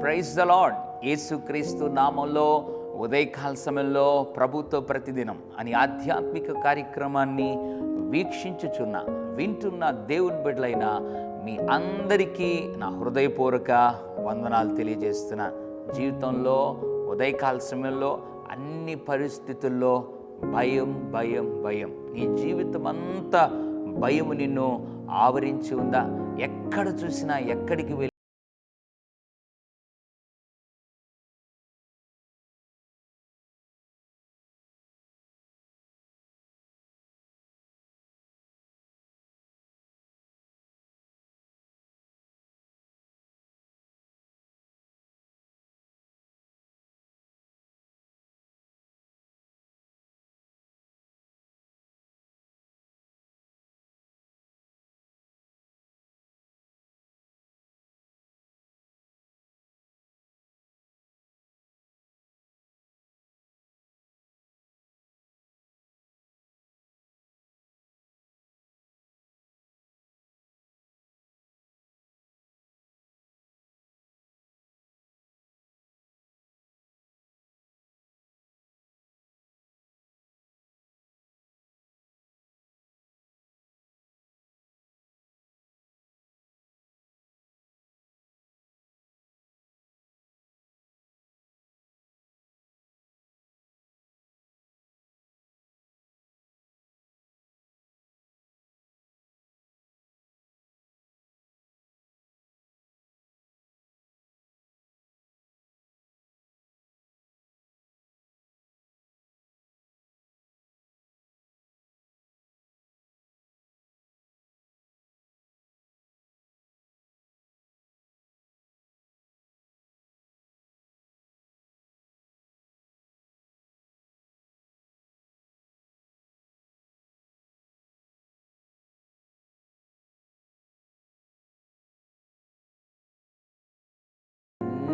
Praise the lord యేసుక్రీస్తు నామంలో ఉదయకాల సమయంలో ప్రభుత్వ ప్రతిదినం అని ఆధ్యాత్మిక కార్యక్రమాన్ని వీక్షించుచున్న వింటున్న దేవుని బిడ్డలైన మీ అందరికీ నా హృదయపూర్వక వందనాలు తెలియజేస్తున్నా. జీవితంలో ఉదయకాల సమయంలో అన్ని పరిస్థితుల్లో భయం భయం భయం. నీ జీవితం అంతా భయం నిన్ను ఆవరించి ఉందా? ఎక్కడ చూసినా ఎక్కడికి వెళ్ళి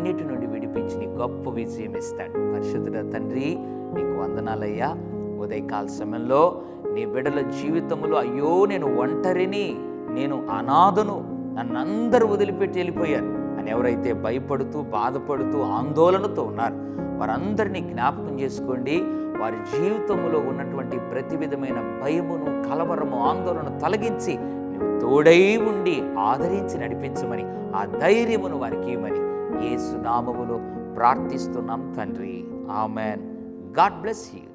అన్నిటి నుండి విడిపించి నీ గొప్ప విజయం ఇస్తాడు. పరిశుద్ధుడ తండ్రి నీకు వందనాలయ్యా. ఉదయకాల సమయంలో నీ బిడ్డల జీవితంలో అయ్యో నేను ఒంటరిని నేను అనాథను నన్ను అందరూ వదిలిపెట్టి వెళ్ళిపోయారు. అని ఎవరైతే భయపడుతూ బాధపడుతూ ఆందోళనతో ఉన్నారు వారందరినీ జ్ఞాపకం చేసుకోండి. వారి జీవితంలో ఉన్నటువంటి ప్రతి విధమైన భయమును కలవరము ఆందోళన తొలగించి నువ్వు తోడై ఉండి ఆదరించి నడిపించమని ఆ ధైర్యమును వారికి ఇవ్వమని యేసు ప్రార్థిస్తున్నాం తండ్రి. ఆమెన్. God bless you.